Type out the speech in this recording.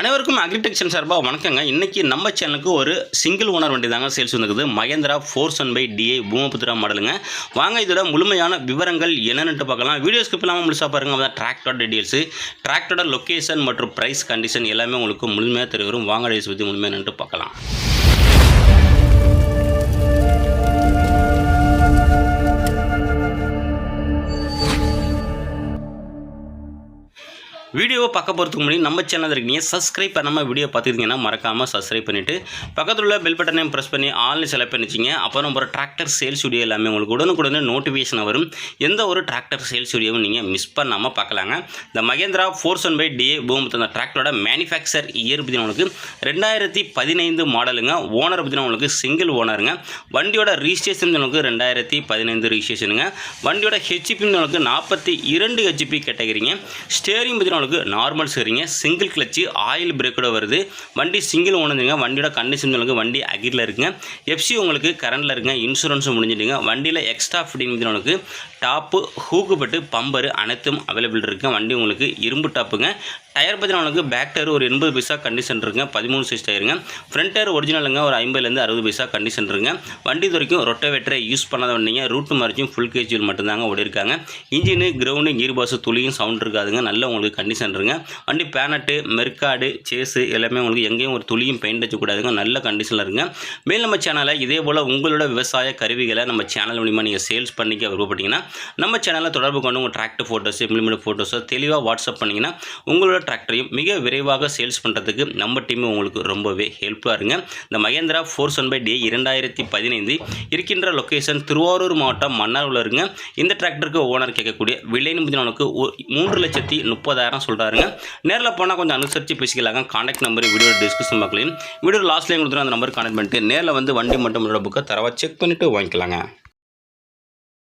அனைவருக்கும் அக்ரிடெக்ஷன் சார்பாக வணக்கங்க. இன்றைக்கி நம்ம சேனலுக்கு ஒரு சிங்கிள் ஓனர் வண்டி தாங்க சேல்ஸ் வந்துருக்குது. Mahindra four one five DI Bhoomiputra மாடலுங்க. வாங்க இதோட முழுமையான விவரங்கள் என்னென்னு பார்க்கலாம். வீடியோ ஸ்கிப் இல்லாமல் முழுசாக பாருங்க. அப்போ தான் டிராக்டோட டீட்டெயில்ஸு ட்ராக்டோட லொக்கேஷன் மற்றும் ப்ரைஸ் கண்டிஷன் எல்லாமே உங்களுக்கு முழுமையாக தெரிய வரும். வாங்க டீல்ஸ் பற்றி முழுமையாக நின்று பார்க்கலாம். வீடியோவை பார்க்க போகிறதுக்கு முன்னாடி நம்ம சேனல் இருக்கீங்க சப்ஸ்கிரைப் பண்ணாமல் வீடியோ பார்த்துருந்தீங்கன்னா மறக்காமல் சப்ஸ்கிரைப் பண்ணிவிட்டு பக்கத்தில் உள்ள பெல் பட்டனையும் ப்ரெஸ் பண்ணி ஆல்னு செலக்ட் பண்ணிச்சிங்க அப்புறம் ஒரு டிராக்டர் சேல்ஸ் வீடியோ எல்லாமே உங்களுக்கு உடனுக்குடனே நோட்டிஃபிகேஷன் வரும். எந்த ஒரு டிராக்டர் சேல்ஸ் வீடியோவும் நீங்கள் மிஸ் பண்ணாமல் பார்க்கலாங்க. இந்த Mahindra four one five DI பூமத்து அந்த டிராக்டரோட மேனுஃபேக்சர் இயர் பற்றி உங்களுக்கு ரெண்டாயிரத்தி பதினைந்து மாடலுங்க ஓனர் பற்றின உங்களுக்கு சிங்கிள் ஓனருங்க வண்டியோட ரிஜிஸ்ட்ரேஷன் உங்களுக்கு ரெண்டாயிரத்தி பதினைந்து ரிஜிஸ்ட்ரேஷனுங்க வண்டியோட ஹெச்பி உங்களுக்கு நாற்பத்தி இரண்டு ஹெச்பி கேட்டகிரிங்க ஸ்டேரிங் பற்றின உங்களுக்கு நார்மல் சரிங்க. சிங்கிள் கிளச்சு ஆயில் பிரேக்கோட வருது. வண்டி சிங்கிள் ஓனருங்க வண்டியோட கண்டிஷன் உங்களுக்கு வண்டி அகிரில் இருக்குங்க. எஃப்சி உங்களுக்கு கரண்டில் இருக்குங்க. இன்சூரன்ஸும் முடிஞ்சிடுங்க வண்டியில் எக்ஸ்ட்ரா ஃபிட்டிங் உங்களுக்கு டாப்பு ஹூக்குப்பட்டு பம்பரு அனைத்தும் அவைலபிள் இருக்குங்க. வண்டி உங்களுக்கு இரும்பு டாப்புங்க டயர் பார்த்தீங்கன்னா உங்களுக்கு பேக் டயர் ஒரு எண்பது பைசா கண்டிஷன் இருக்குங்க. பதிமூணு சைஸ் டயருங்க ஃப்ரண்ட் டயர் ஒரிஜினலுங்க ஒரு ஐம்பதுலேருந்து அறுபது பைசா கண்டிஷன் இருக்குங்க. வண்டி வரைக்கும் ரொட்டவேட்டரை யூஸ் பண்ணாத வண்டிங்க. ரூட் மறைச்சும் ஃபுல் கேஜியில் மட்டும்தாங்க ஓடி இருக்காங்க இன்ஜினு கிரவுண்டு கீர் பாஸ் துளியும் சவுண்ட் இருக்காதுங்க. நல்ல உங்களுக்கு கண்டிஷன் இருங்க வண்டி பேனட்டு மெர்காடு சேஸு எல்லாமே உங்களுக்கு எங்கேயும் ஒரு துளியும் பெயிண்ட் வச்சக்கூடாதுங்க நல்ல கண்டிஷனில் இருங்க. மேல் நம்ம சேனலை இதே போல் உங்களோட விவசாய கருவிகளை நம்ம சேனல் மூலிமா நீங்கள் சேல்ஸ் பண்ணிக்க விருப்பப்பட்டீங்கன்னா நம்ம சேனலில் தொடர்பு கொண்டு உங்கள் டிராக்டர் ஃபோட்டோஸ் இம்ப்ளிமெண்ட் ஃபோட்டோஸை தெளிவாக வாட்ஸ்அப் பண்ணிங்கன்னா உங்களோட டிராக்டரையும் மிக விரைவாக சேல்ஸ் பண்ணுறதுக்கு நம்ம டீம் உங்களுக்கு ரொம்பவே ஹெல்ப்ஃபுல்லாக இருங்க. இந்த Mahindra four one five D இரண்டாயிரத்தி பதினைந்து இருக்கின்ற லொக்கேஷன் திருவாரூர் மாவட்டம் மன்னார்ல இருங்க. இந்த டிராக்டருக்கு ஓனர் கேட்கக்கூடிய விலைன்னு பார்த்தீங்கன்னா உனக்கு மூன்று லட்சத்தி முப்பதாயிரம் சொல்கிறாருங்க நேரில் போனால் கொஞ்சம் அனுசரித்து பேசிக்கலாங்க. காண்டாக்ட் நம்பர் வீடியோ டிஸ்கிரிப்ஷன் பார்க்கலையும் வீடியோ லாஸ்ட்லேயும் கொடுத்துருவோம் அந்த நம்பர் கான்டாக்ட் பண்ணிட்டு நேரில் வந்து வண்டி மட்டும் புக்கை தரவா செக் பண்ணிவிட்டு வாங்கிக்கலாங்க.